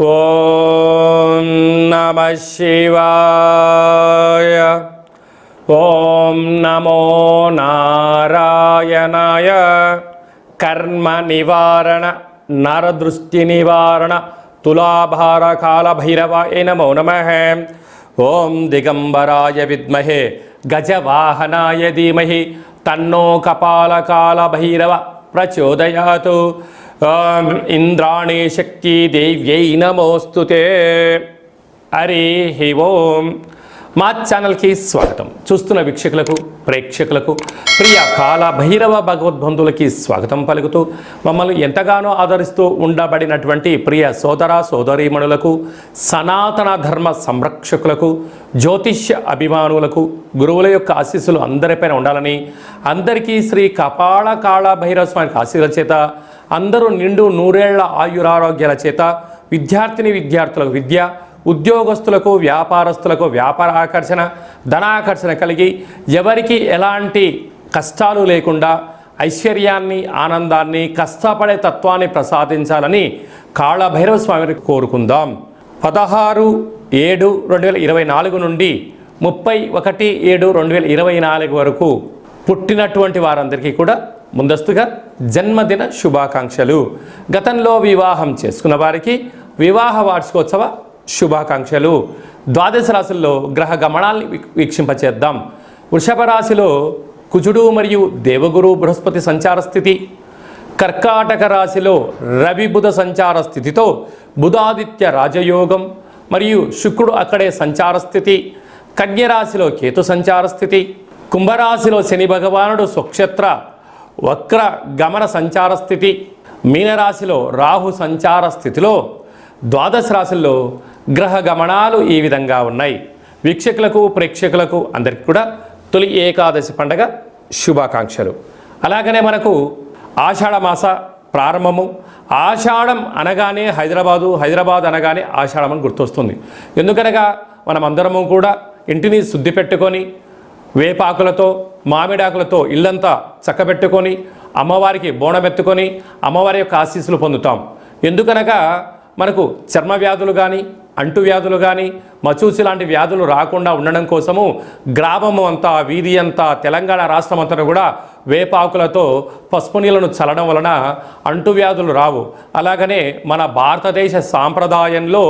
ఓం నమ శివాయ. ఓం నమో నారాయణాయ. కర్మ నివారణ నరదృష్టి నివారణ తులాభార కాళభైరవాయ నమో నమ. ఓం దిగంబరాయ విద్మహే గజవాహనాయ ధీమహి తన్నో కపాలకాళభైరవ ప్రచోదయాతు. ఇంద్రాణి శక్తి దేవ్యై నమోస్తుతే అరే హి ఓం. మా ఛానల్కి స్వాగతం. చూస్తున్న వీక్షకులకు ప్రేక్షకులకు ప్రియ కాల భైరవ భగవద్బంధులకి స్వాగతం పలుకుతూ మమ్మల్ని ఎంతగానో ఆదరిస్తూ ఉండబడినటువంటి ప్రియ సోదర సోదరీమణులకు సనాతన ధర్మ సంరక్షకులకు జ్యోతిష్య అభిమానులకు గురువుల యొక్క ఆశీస్సులు అందరిపైన ఉండాలని అందరికీ శ్రీ కపాళ కాళ భైరవ స్వామికి ఆశీర్వచేత చేత అందరూ నిండు నూరేళ్ళ ఆయురారోగ్యాల చేత విద్యార్థిని విద్యార్థులకు విద్య ఉద్యోగస్తులకు వ్యాపారస్తులకు వ్యాపార ఆకర్షణ ధనాకర్షణ కలిగి ఎవరికి ఎలాంటి కష్టాలు లేకుండా ఐశ్వర్యాన్ని ఆనందాన్ని కష్టపడే తత్వాన్ని ప్రసాదించాలని కాళభైరవ స్వామిని కోరుకుందాం. పదహారు ఏడు రెండు వేల ఇరవై నాలుగు నుండి ముప్పై ఒకటి ఏడు రెండు వేల ఇరవై నాలుగు వరకు పుట్టినటువంటి వారందరికీ కూడా ముందస్తుగా జన్మదిన శుభాకాంక్షలు. గతంలో వివాహం చేసుకున్న వారికి వివాహ వార్షికోత్సవ శుభాకాంక్షలు. ద్వాదశ రాశుల్లో గ్రహ గమనాల్ని వీక్షింపచేద్దాం. వృషభ రాశిలో కుజుడు మరియు దేవగురు బృహస్పతి సంచార స్థితి. కర్కాటక రాశిలో రవి బుధ సంచార స్థితితో బుధాదిత్య రాజయోగం మరియు శుక్రుడు అక్కడే సంచార స్థితి. కన్యరాశిలో కేతు సంచార స్థితి. కుంభరాశిలో శని భగవానుడు స్వక్షేత్ర వక్ర గమన సంచార స్థితి. మీనరాశిలో రాహు సంచార స్థితిలో ద్వాదశ రాశుల్లో గ్రహ గమనాలు ఈ విధంగా ఉన్నాయి. వీక్షకులకు ప్రేక్షకులకు అందరికీ కూడా తొలి ఏకాదశి పండగ శుభాకాంక్షలు. అలాగనే మనకు ఆషాఢమాస ప్రారంభము. ఆషాఢం అనగానే హైదరాబాదు హైదరాబాద్ అనగానే ఆషాఢం అని గుర్తొస్తుంది. ఎందుకనగా మనమందరము కూడా ఇంటిని శుద్ధి పెట్టుకొని వేపాకులతో మామిడాకులతో ఇల్లంతా చక్కబెట్టుకొని అమ్మవారికి బోనమెత్తుకొని అమ్మవారి యొక్క ఆశీస్సులు పొందుతాం. ఎందుకనగా మనకు చర్మ వ్యాధులు కానీ అంటు వ్యాధులు కానీ మచూసి లాంటి వ్యాధులు రాకుండా ఉండడం కోసము గ్రామము అంతా వీధి అంతా తెలంగాణ రాష్ట్రం అంతా కూడా వేపాకులతో పసుపు నీళ్ళను చల్లడం వలన అంటువ్యాధులు రావు. అలాగనే మన భారతదేశ సాంప్రదాయంలో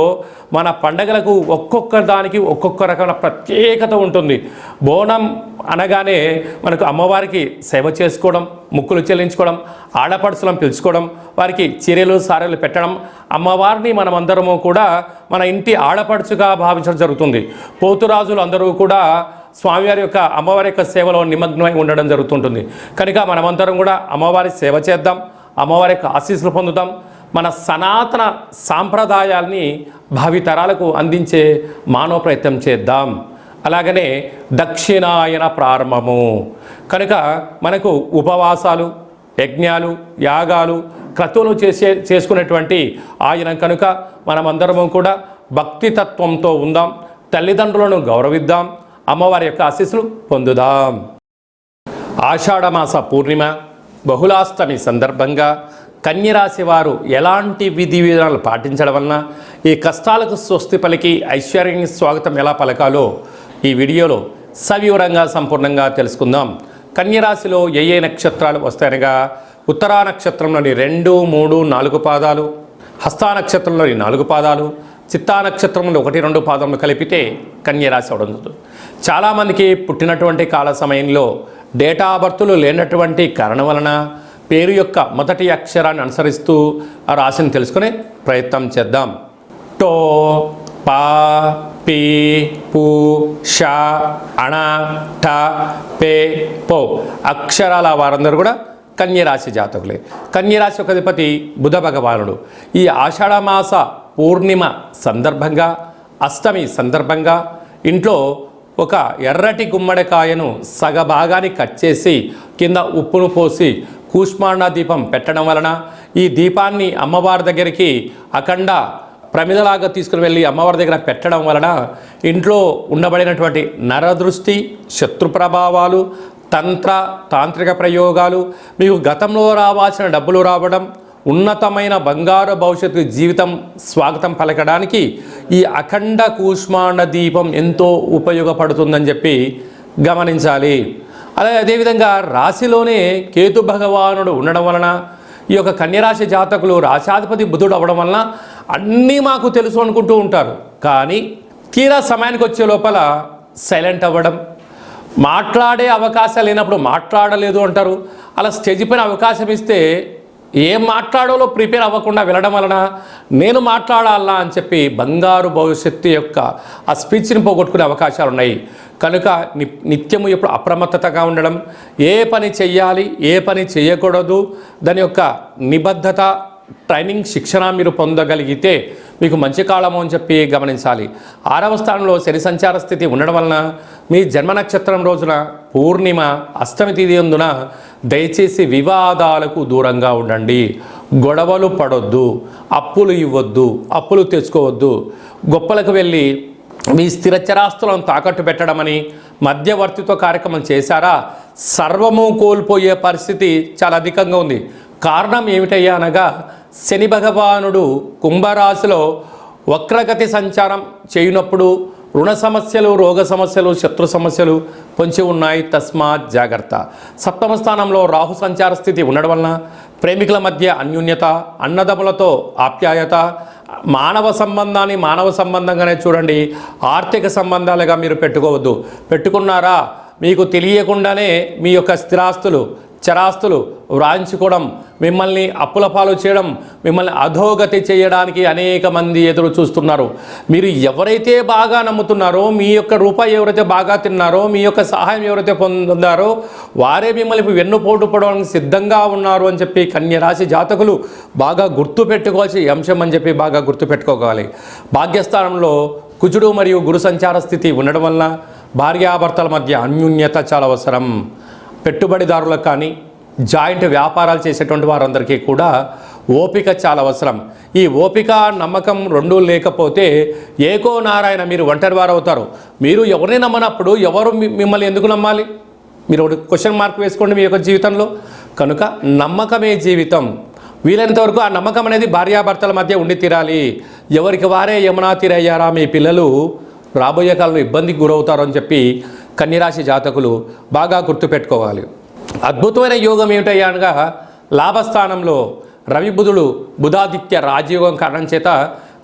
మన పండగలకు ఒక్కొక్క దానికి ఒక్కొక్క రకమైన ప్రత్యేకత ఉంటుంది. బోనం అనగానే మనకు అమ్మవారికి సేవ చేసుకోవడం ముక్కులు చెల్లించుకోవడం ఆడపడుచులను పిలుచుకోవడం వారికి చీరలు సారెలు పెట్టడం అమ్మవారిని మనమందరము కూడా మన ఇంటి ఆడపడుచుగా భావించడం జరుగుతుంది. పోతురాజులు అందరూ కూడా స్వామివారి యొక్క అమ్మవారి యొక్క సేవలో నిమగ్నమై ఉండడం జరుగుతుంటుంది. కనుక మనమందరం కూడా అమ్మవారి సేవ చేద్దాం అమ్మవారి యొక్క ఆశీస్సులు పొందుతాం మన సనాతన సాంప్రదాయాల్ని భావితరాలకు అందించే మానవ ప్రయత్నం చేద్దాం. అలాగనే దక్షిణాయన ప్రారంభము. కనుక మనకు ఉపవాసాలు యజ్ఞాలు యాగాలు క్రతువులు చేసే చేసుకునేటువంటి ఆయన కనుక మనమందరము కూడా భక్తి తత్వంతో ఉందాం తల్లిదండ్రులను గౌరవిద్దాం అమ్మవారి యొక్క ఆశీస్సులు పొందుదాం. ఆషాఢమాస పూర్ణిమ బహుళాష్టమి సందర్భంగా కన్యరాశి వారు ఎలాంటి విధి విధానాలు పాటించడం వలన ఈ కష్టాలకు స్వస్తి పలికి ఐశ్వర్యానికి స్వాగతం ఎలా పలకాలో ఈ వీడియోలో సవివరంగా సంపూర్ణంగా తెలుసుకుందాం. కన్యరాశిలో ఏ ఏ నక్షత్రాలు వస్తాయనగా ఉత్తరా నక్షత్రంలోని రెండు మూడు నాలుగు పాదాలు హస్తా నక్షత్రంలోని నాలుగు పాదాలు చిత్తా నక్షత్రంలో ఒకటి రెండు పాదములు కలిపితే కన్యరాశి అవడం జరుగుతుంది. చాలామందికి పుట్టినటువంటి కాల సమయంలో డేటా బర్తులు లేనటువంటి కారణం వలన పేరు యొక్క మొదటి అక్షరాన్ని అనుసరిస్తూ ఆ రాశిని తెలుసుకునే ప్రయత్నం చేద్దాం. టో పా పి పు ష అణ ట పే పో అక్షరాల వారందరూ కూడా కన్యరాశి జాతకులే. కన్యరాశి యొక్క అధిపతి బుధ భగవానుడు. ఈ ఆషాఢమాస పూర్ణిమ సందర్భంగా అష్టమి సందర్భంగా ఇంట్లో ఒక ఎర్రటి గుమ్మడికాయను సగభాగాన్ని కట్ చేసి కింద ఉప్పును పోసి కూష్మాండ దీపం పెట్టడం వలన ఈ దీపాన్ని అమ్మవారి దగ్గరికి అఖండ ప్రమిదలాగా తీసుకుని వెళ్ళి అమ్మవారి దగ్గర పెట్టడం వలన ఇంట్లో ఉండబడినటువంటి నరదృష్టి శత్రు ప్రభావాలు తంత్ర తాంత్రిక ప్రయోగాలు మీకు గతంలో రావాల్సిన డబ్బులు రావడం ఉన్నతమైన బంగారు భవిష్యత్తు జీవితం స్వాగతం పలకడానికి ఈ అఖండ కూష్మాండ దీపం ఎంతో ఉపయోగపడుతుందని చెప్పి గమనించాలి. అలాగే అదేవిధంగా రాశిలోనే కేతు భగవానుడు ఉండడం వలన ఈ యొక్క కన్యరాశి జాతకులు రాశాధిపతి బుధుడు అవ్వడం వలన అన్నీ మాకు తెలుసు అనుకుంటూ ఉంటారు. కానీ తీరా సమయానికి వచ్చే లోపల సైలెంట్ అవ్వడం మాట్లాడే అవకాశం లేనప్పుడు మాట్లాడలేదు అంటారు. అలా స్టేజ్ పైన అవకాశం ఇస్తే ఏం మాట్లాడాలో ప్రిపేర్ అవ్వకుండా వెళ్ళడం వలన నేను మాట్లాడాలా అని చెప్పి బంగారు భవిష్యత్తు యొక్క ఆ స్పీచ్ని పోగొట్టుకునే అవకాశాలు ఉన్నాయి. కనుక ని నిత్యము ఎప్పుడు అప్రమత్తతగా ఉండడం ఏ పని చెయ్యాలి ఏ పని చేయకూడదు దాని యొక్క నిబద్ధత ట్రైనింగ్ శిక్షణ మీరు పొందగలిగితే మీకు మంచి కాలము అని చెప్పి గమనించాలి. ఆరవ స్థానంలో శని సంచార స్థితి ఉండడం వలన మీ జన్మ నక్షత్రం రోజున పూర్ణిమ అష్టమి తిథి అందున దయచేసి వివాదాలకు దూరంగా ఉండండి. గొడవలు పడొద్దు అప్పులు ఇవ్వద్దు అప్పులు తెచ్చుకోవద్దు. గొప్పలకు వెళ్ళి మీ స్థిరచరాస్తులను తాకట్టు పెట్టడమని మధ్యవర్తితో కార్యక్రమం చేశారా? సర్వము కోల్పోయే పరిస్థితి చాలా అధికంగా ఉంది. కారణం ఏమిటయ్యా అనగా శని భగవానుడు కుంభరాశిలో వక్రగతి సంచారం చేయనప్పుడు రుణ సమస్యలు రోగ సమస్యలు శత్రు సమస్యలు పొంచి ఉన్నాయి తస్మాత్ జాగ్రత్త. సప్తమ స్థానంలో రాహు సంచార స్థితి ఉండడం వలన ప్రేమికుల మధ్య అన్యూన్యత అన్నదములతో ఆప్యాయత మానవ సంబంధాన్ని మానవ సంబంధంగానే చూడండి ఆర్థిక సంబంధాలుగా మీరు పెట్టుకోవద్దు. పెట్టుకున్నారా? మీకు తెలియకుండానే మీ యొక్క స్థిరాస్తులు చరాస్తులు వ్రాయించుకోవడం మిమ్మల్ని అప్పుల పాలు చేయడం మిమ్మల్ని అధోగతి చేయడానికి అనేక మంది ఎదురు చూస్తున్నారు. మీరు ఎవరైతే బాగా నమ్ముతున్నారో మీ యొక్క రూపాయి ఎవరైతే బాగా తిన్నారో మీ యొక్క సహాయం ఎవరైతే పొందారో వారే మిమ్మల్ని వెన్నుపోటు పడడానికి సిద్ధంగా ఉన్నారు అని చెప్పి కన్యరాశి జాతకులు బాగా గుర్తుపెట్టుకోవాల్సి అంశం అని చెప్పి బాగా గుర్తుపెట్టుకోవాలి భాగ్యస్థానంలో కుజుడు మరియు గురు సంచార స్థితి ఉండడం వల్ల భార్యాభర్తల మధ్య అన్యోన్యత చాలా అవసరం. పెట్టుబడిదారులకు కానీ జాయింట్ వ్యాపారాలు చేసేటువంటి వారందరికీ కూడా ఓపిక చాలా అవసరం. ఈ ఓపిక నమ్మకం రెండూ లేకపోతే ఏకో నారాయణ మీరు ఒంటరి వారు అవుతారు. మీరు ఎవరిని నమ్మనప్పుడు ఎవరు మిమ్మల్ని ఎందుకు నమ్మాలి? మీరు ఒకటి క్వశ్చన్ మార్క్ వేసుకోండి మీ యొక్క జీవితంలో. కనుక నమ్మకమే జీవితం. వీలైనంత వరకు ఆ నమ్మకం అనేది భార్యాభర్తల మధ్య ఉండి తీరాలి. ఎవరికి వారే యమునా తీరయ్యారా మీ పిల్లలు? రాబోయే కాలంలో ఇబ్బందికి గురవుతారు అని చెప్పి కన్యరాశి జాతకులు బాగా గుర్తుపెట్టుకోవాలి. అద్భుతమైన యోగం ఏమిటయ్యా అనగా లాభస్థానంలో రవి బుధుడు బుధాదిత్య రాజయోగం కారణం చేత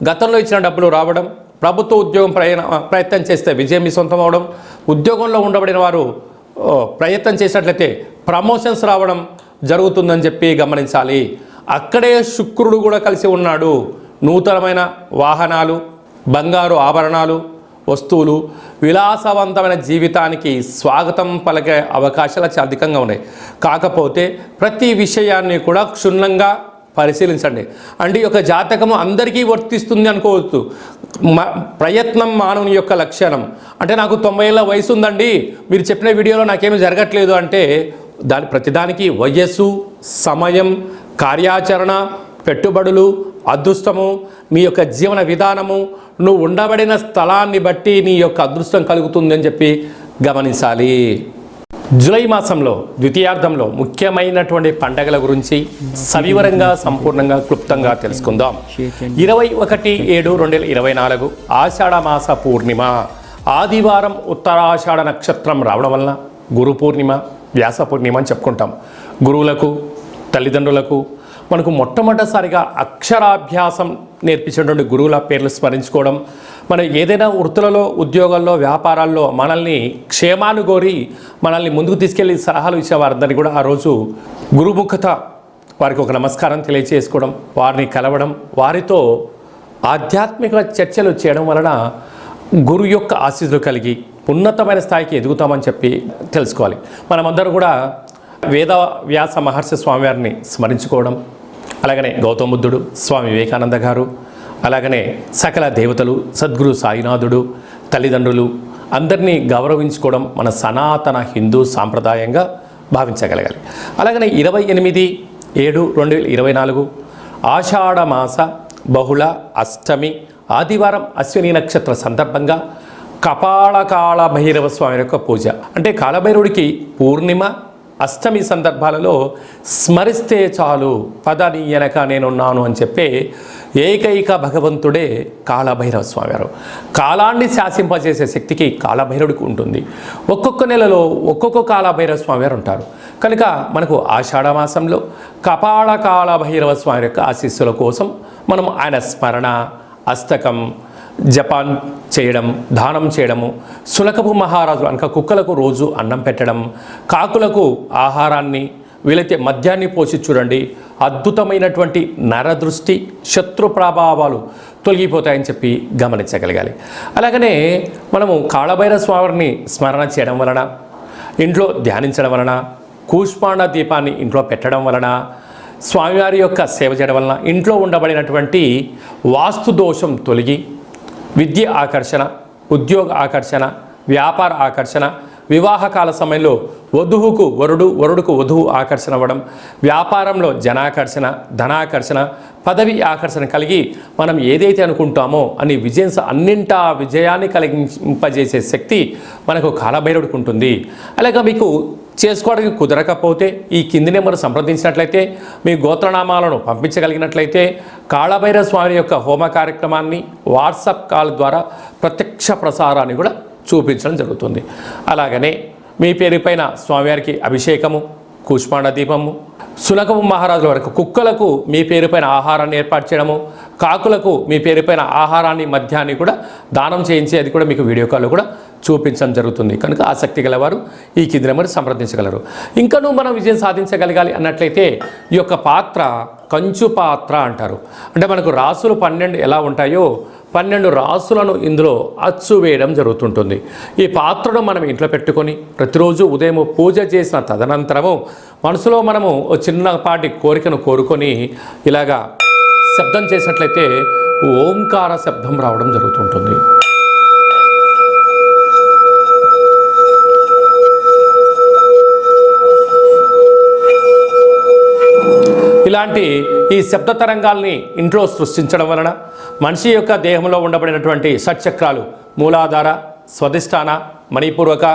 గతంలో ఇచ్చిన డబ్బులు రావడం ప్రభుత్వ ఉద్యోగం ప్రయాణ ప్రయత్నం చేస్తే విజయం మీ సొంతం అవడం ఉద్యోగంలో ఉండబడిన వారు ప్రయత్నం చేసినట్లయితే ప్రమోషన్స్ రావడం జరుగుతుందని చెప్పి గమనించాలి. అక్కడే శుక్రుడు కూడా కలిసి ఉన్నాడు. నూతనమైన వాహనాలు బంగారు ఆభరణాలు వస్తువులు విలాసవంతమైన జీవితానికి స్వాగతం పలికే అవకాశాలు చాలా అధికంగా ఉన్నాయి. కాకపోతే ప్రతి విషయాన్ని కూడా క్షుణ్ణంగా పరిశీలించండి. అంటే ఈ యొక్క జాతకము అందరికీ వర్తిస్తుంది అనుకోవచ్చు మ- ప్రయత్నం మానవుని యొక్క లక్షణం. అంటే నాకు తొంభై ఏళ్ళ వయసు ఉందండి మీరు చెప్పిన వీడియోలో నాకేమీ జరగట్లేదు అంటే దాని ప్రతిదానికి వయస్సు సమయం కార్యాచరణ పెట్టుబడులు అదృష్టము మీ యొక్క జీవన విధానము నువ్వు ఉండబడిన స్థలాన్ని బట్టి నీ యొక్క అదృష్టం కలుగుతుందని చెప్పి గమనించాలి. జూలై మాసంలో ద్వితీయార్థంలో ముఖ్యమైనటువంటి పండగల గురించి సవివరంగా సంపూర్ణంగా క్లుప్తంగా తెలుసుకుందాం. ఇరవై ఒకటి ఏడు రెండు వేల ఇరవై నాలుగు ఆషాఢ మాస పూర్ణిమ. ఆదివారం ఉత్తరాషాఢ నక్షత్రం రావడం వలన గురు పూర్ణిమ వ్యాస పూర్ణిమ అని చెప్పుకుంటాం. గురువులకు తల్లిదండ్రులకు మనకు మొట్టమొదటిసారిగా అక్షరాభ్యాసం నేర్పించినటువంటి గురువుల పేర్లు స్మరించుకోవడం మన ఏదైనా వృత్తులలో ఉద్యోగాల్లో వ్యాపారాల్లో మనల్ని క్షేమాను కోరి మనల్ని ముందుకు తీసుకెళ్ళి సలహాలు ఇచ్చే వారందరినీ కూడా ఆ రోజు గురుముఖత వారికి ఒక నమస్కారం తెలియజేసుకోవడం వారిని కలవడం వారితో ఆధ్యాత్మిక చర్చలు చేయడం వలన గురు యొక్క ఆశీస్సులు కలిగి ఉన్నతమైన స్థాయికి ఎదుగుతామని చెప్పి తెలుసుకోవాలి. మనమందరం కూడా వేద వ్యాస మహర్షి స్వామివారిని స్మరించుకోవడం అలాగనే గౌతమ బుద్ధుడు స్వామి వివేకానంద గారు అలాగనే సకల దేవతలు సద్గురు సాయినాథుడు తల్లిదండ్రులు అందరినీ గౌరవించుకోవడం మన సనాతన హిందూ సాంప్రదాయంగా భావించగలగాలి. అలాగనే ఇరవై ఎనిమిది ఏడు రెండు వేల ఇరవై నాలుగు ఆషాఢమాస బహుళ అష్టమి ఆదివారం అశ్విని నక్షత్ర సందర్భంగా కపాళకాళ భైరవ స్వామి యొక్క పూజ. అంటే కాళభైరవుడికి పూర్ణిమ అష్టమి సందర్భాలలో స్మరిస్తే చాలు పదని వెనక నేనున్నాను అని చెప్పే ఏకైక భగవంతుడే కాళభైరవ స్వామి వారు కాలాన్ని శాసింపజేసే శక్తికి కాళభైరవుడికి ఉంటుంది. ఒక్కొక్క నెలలో ఒక్కొక్క కాళభైరవ స్వామి వారు ఉంటారు. కనుక మనకు ఆషాఢమాసంలో కపాళ కాళభైరవ స్వామి యొక్క ఆశీస్సుల కోసం మనం ఆయన స్మరణ అష్టకం జపాన్ చేయడం దానం చేయడము సులకపు మహారాజులు అనక కుక్కలకు రోజు అన్నం పెట్టడం కాకులకు ఆహారాన్ని వీలైతే మద్యాన్ని పోసి చూడండి. అద్భుతమైనటువంటి నరదృష్టి శత్రు ప్రభావాలు తొలగిపోతాయని చెప్పి గమనించగలగాలి. అలాగనే మనము కాళభైర స్వామిని స్మరణ చేయడం వలన ఇంట్లో ధ్యానించడం వలన కూష్మాండ దీపాన్ని ఇంట్లో పెట్టడం వలన స్వామివారి యొక్క సేవ చేయడం వలన ఇంట్లో ఉండబడినటువంటి వాస్తు దోషం తొలగి విద్య ఆకర్షణ ఉద్యోగ ఆకర్షణ వ్యాపార ఆకర్షణ వివాహకాల సమయంలో వధువుకు వరుడు వరుడుకు వధువు ఆకర్షణ అవ్వడం వ్యాపారంలో జనాకర్షణ ధనాకర్షణ పదవి ఆకర్షణ కలిగి మనం ఏదైతే అనుకుంటామో అని విజయం అన్నింటా విజయాన్ని కలిగింపజేసే శక్తి మనకు కాలభైరవుడికి ఉంటుంది. అలాగే మీకు చేసుకోవడానికి కుదరకపోతే ఈ కింది నెంబర్ సంప్రదించినట్లయితే మీ గోత్రనామాలను పంపించగలిగినట్లయితే కాళభైరవ స్వామి యొక్క హోమ కార్యక్రమాన్ని వాట్సాప్ కాల్ ద్వారా ప్రత్యక్ష ప్రసారాన్ని కూడా చూపించడం జరుగుతుంది. అలాగనే మీ పేరుపైన స్వామివారికి అభిషేకము కూష్మాండ దీపము సునకము మహారాజుల వరకు కుక్కలకు మీ పేరుపైన ఆహారాన్ని ఏర్పాటు చేయడము కాకులకు మీ పేరుపైన ఆహారాన్ని మద్యాన్ని కూడా దానం చేయించి అది కూడా మీకు వీడియో కాల్లో కూడా చూపించడం జరుగుతుంది. కనుక ఆసక్తి గలవారు ఈ కింది నెంబర్ సంప్రదించగలరు. ఇంకనూ మనం విజయం సాధించగలగాలి అన్నట్లయితే ఈ యొక్క పాత్ర కంచు పాత్ర అంటారు. అంటే మనకు రాసులు పన్నెండు ఎలా ఉంటాయో పన్నెండు రాసులను ఇందులో అచ్చు వేయడం జరుగుతుంటుంది. ఈ పాత్రను మనం ఇంట్లో పెట్టుకొని ప్రతిరోజు ఉదయం పూజ చేసిన తదనంతరము మనసులో మనము చిన్నపాటి కోరికను కోరుకొని ఇలాగా శబ్దం చేసినట్లయితే ఓంకార శబ్దం రావడం జరుగుతుంటుంది. ఇలాంటి ఈ శబ్ద తరంగాల్ని ఇంట్లో సృష్టించడం వలన మనిషి యొక్క దేహంలో ఉండబడినటువంటి షట్చక్రాలు మూలాధార స్వధిష్టాన మణిపూర్వక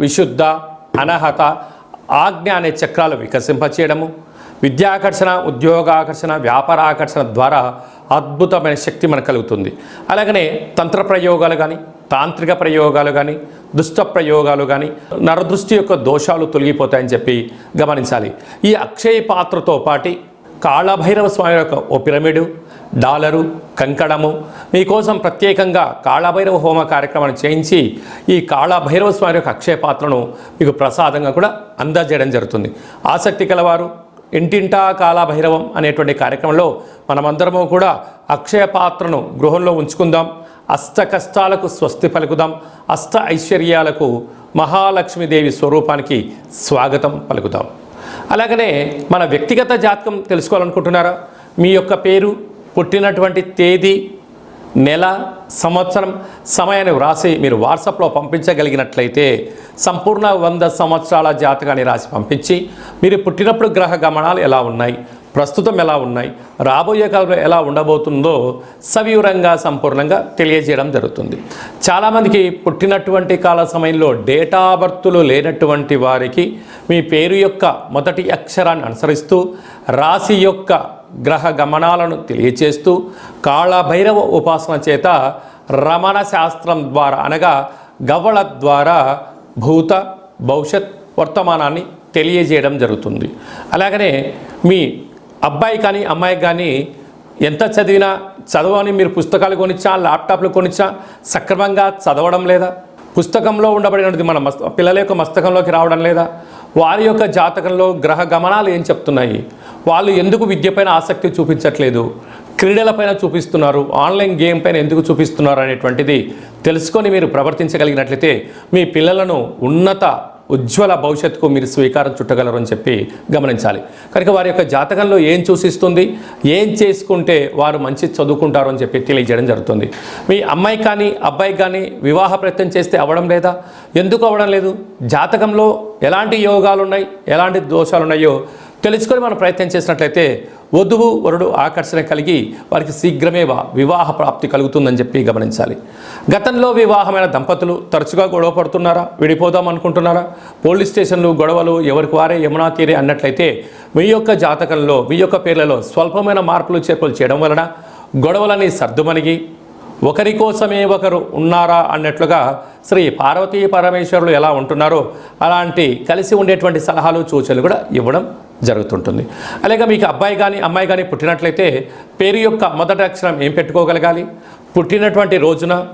విశుద్ధ అనహత ఆజ్ఞ అనే చక్రాలు వికసింపచేయడము విద్యాకర్షణ ఉద్యోగాకర్షణ వ్యాపార ఆకర్షణ ద్వారా అద్భుతమైన శక్తి మనకు కలుగుతుంది. అలాగనే తంత్ర ప్రయోగాలు కానీ తాంత్రిక ప్రయోగాలు కానీ దుష్ట ప్రయోగాలు కానీ నరదృష్టి యొక్క దోషాలు తొలగిపోతాయని చెప్పి గమనించాలి. ఈ అక్షయ పాత్రతో పాటి కాళభైరవ స్వామి యొక్క ఓ పిరమిడు డాలరు కంకణము మీకోసం ప్రత్యేకంగా కాళభైరవ హోమ కార్యక్రమాన్ని చేయించి ఈ కాళభైరవ స్వామి యొక్క అక్షయ పాత్రను మీకు ప్రసాదంగా కూడా అందజేయడం జరుగుతుంది. ఆసక్తి కలవారు ఇంటింటా కాళభైరవం అనేటువంటి కార్యక్రమంలో మనమందరము కూడా అక్షయ పాత్రను గృహంలో ఉంచుకుందాం అష్ట కష్టాలకు స్వస్తి పలుకుదాం అష్ట ఐశ్వర్యాలకు మహాలక్ష్మీదేవి స్వరూపానికి స్వాగతం పలుకుదాం. అలాగనే మన వ్యక్తిగత జాతకం తెలుసుకోవాలనుకుంటున్నారా? మీ యొక్క పేరు పుట్టినటువంటి తేదీ నెల సంవత్సరం సమయాన్ని వ్రాసి మీరు వాట్సాప్లో పంపించగలిగినట్లయితే సంపూర్ణ వంద సంవత్సరాల జాతకాన్ని రాసి పంపించి మీరు పుట్టినప్పుడు గ్రహ గమనాలు ఎలా ఉన్నాయి? ప్రస్తుతం ఎలా ఉన్నాయి? రాబోయే కాలంలో ఎలా ఉండబోతుందో సవివరంగా సంపూర్ణంగా తెలియజేయడం జరుగుతుంది. చాలామందికి పుట్టినటువంటి కాల సమయంలో డేటా బర్తులు లేనటువంటి వారికి మీ పేరు యొక్క మొదటి అక్షరాన్ని అనుసరిస్తూ రాశి యొక్క గ్రహ గమనాలను తెలియచేస్తూ కాళభైరవ ఉపాసన చేత రమణ శాస్త్రం ద్వారా అనగా గవ్వల ద్వారా భూత భవిష్యత్ వర్తమానాన్ని తెలియజేయడం జరుగుతుంది. అలాగనే మీ అబ్బాయి కానీ అమ్మాయి కానీ ఎంత చదివినా చదవని మీరు పుస్తకాలు కొనిచ్చా ల్యాప్టాప్లు కొనిచ్చా సక్రమంగా చదవడం లేదా? పుస్తకంలో ఉండబడినది మన మస్త పిల్లల యొక్క మస్తకంలోకి రావడం లేదా? వారి యొక్క జాతకంలో గ్రహ గమనాలు ఏం చెప్తున్నాయి? వాళ్ళు ఎందుకు విద్యపైన ఆసక్తి చూపించట్లేదు? క్రీడలపైన చూపిస్తున్నారు ఆన్లైన్ గేమ్ పైన ఎందుకు చూపిస్తున్నారు అనేటువంటిది తెలుసుకొని మీరు ప్రవర్తించగలిగినట్లయితే మీ పిల్లలను ఉన్నత ఉజ్వల భవిష్యత్తుకు మీరు స్వీకారం చుట్టగలరు అని చెప్పి గమనించాలి. కనుక వారి యొక్క జాతకంలో ఏం సూచిస్తుంది ఏం చేసుకుంటే వారు మంచి చదువుకుంటారు అని చెప్పి తెలియజేయడం జరుగుతుంది. మీ అమ్మాయి కానీ అబ్బాయి కానీ వివాహ ప్రయత్నం చేస్తే అవ్వడం లేదా? ఎందుకు అవ్వడం లేదు? జాతకంలో ఎలాంటి యోగాలు ఉన్నాయి ఎలాంటి దోషాలు ఉన్నాయో తెలుసుకొని మనం ప్రయత్నం చేసినట్లయితే వధువు వరుడు ఆకర్షణ కలిగి వారికి శీఘ్రమే వివాహ ప్రాప్తి కలుగుతుందని చెప్పి గమనించాలి. గతంలో వివాహమైన దంపతులు తరచుగా గొడవ పడుతున్నారా? విడిపోదాం అనుకుంటున్నారా? పోలీస్ స్టేషన్లు గొడవలు ఎవరికి వారే యమునా తీరే అన్నట్లయితే మీ యొక్క జాతకంలో మీ యొక్క పేర్లలో స్వల్పమైన మార్పులు చేర్పులు చేయడం వలన గొడవలని సర్దుమణిగి ఒకరి కోసమే ఒకరు ఉన్నారా అన్నట్లుగా శ్రీ పార్వతీ పరమేశ్వరులు ఎలా ఉంటున్నారో అలాంటి కలిసి ఉండేటువంటి సలహాలు సూచనలు కూడా ఇవ్వడం జరుగుతుంటుంది. అలాగే మీకు అబ్బాయి కానీ అమ్మాయి కానీ పుట్టినట్లయితే పేరు యొక్క మొదటి అక్షరం ఏం పెట్టుకోగలగాలి? పుట్టినటువంటి రోజున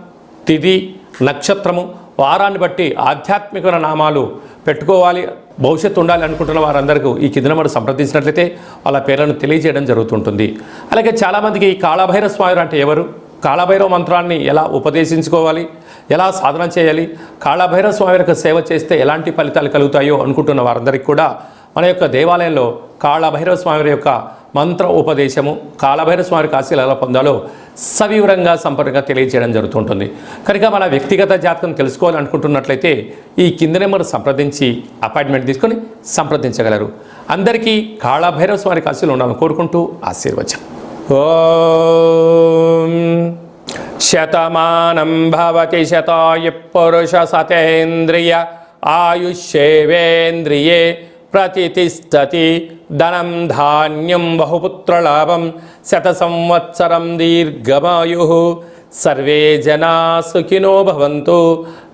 తిది నక్షత్రము వారాన్ని బట్టి ఆధ్యాత్మికమైన నామాలు పెట్టుకోవాలి. భవిష్యత్తు ఉండాలి అనుకుంటున్న వారందరికీ ఈ కింద మనం సంప్రదించినట్లయితే వాళ్ళ పేర్లను తెలియజేయడం జరుగుతుంటుంది. అలాగే చాలామందికి ఈ కాళభైర స్వామి అంటే ఎవరు? కాళభైరవ మంత్రాన్ని ఎలా ఉపదేశించుకోవాలి? ఎలా సాధన చేయాలి? కాళభైరవ స్వామి యొక్క సేవ చేస్తే ఎలాంటి ఫలితాలు కలుగుతాయో అనుకుంటున్న వారందరికీ కూడా మన యొక్క దేవాలయంలో కాళభైరవ స్వామి యొక్క మంత్ర ఉపదేశము కాళభైరవ స్వామి కాశీలు ఎలా పొందాలో సవివరంగా సంపూర్ణంగా తెలియజేయడం జరుగుతుంటుంది. కనుక మన వ్యక్తిగత జాతకం తెలుసుకోవాలి అనుకుంటున్నట్లయితే ఈ కింద నెంబర్ సంప్రదించి అపాయింట్మెంట్ తీసుకొని సంప్రదించగలరు. అందరికీ కాళభైరవ స్వామి కాశీలు ఉండాలని కోరుకుంటూ ఆశీర్వచనం. ఓం శతమానం భవతి శతాయ పురుష సతేంద్రియ ఆయుష్యేవేంద్రియే ప్రతిష్టతి ధనం ధాన్యం బహుపుత్రలాభం శత సంవత్సరం దీర్ఘమాయు. సర్వే జనా సుఖినో భవంతు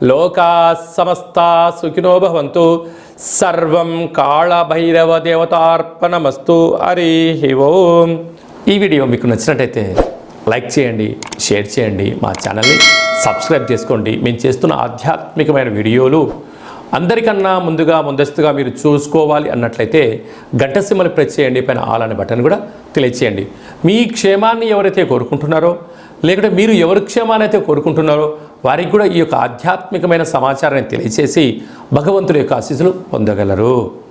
లోకా సమస్తా సుఖినో భవంతు. సర్వం కాళభైరవ దేవతార్పణమస్తు హరి ఓం. ఈ వీడియో మీకు నచ్చినట్టయితే లైక్ చేయండి షేర్ చేయండి మా ఛానల్ని సబ్స్క్రైబ్ చేసుకోండి. మేము చేస్తున్న ఆధ్యాత్మికమైన వీడియోలు అందరికన్నా ముందుగా ముందస్తుగా మీరు చూసుకోవాలి అన్నట్లయితే గంట ప్రెస్ చేయండి పైన ఆల్ అనే బటన్ కూడా తెలియచేయండి. మీ క్షేమాన్ని ఎవరైతే కోరుకుంటున్నారో లేకుంటే మీరు ఎవరి క్షేమాన్ని అయితే కోరుకుంటున్నారో వారికి కూడా ఈ యొక్క ఆధ్యాత్మికమైన సమాచారాన్ని తెలియచేసి భగవంతుడి యొక్క ఆశీస్సులు పొందగలరు.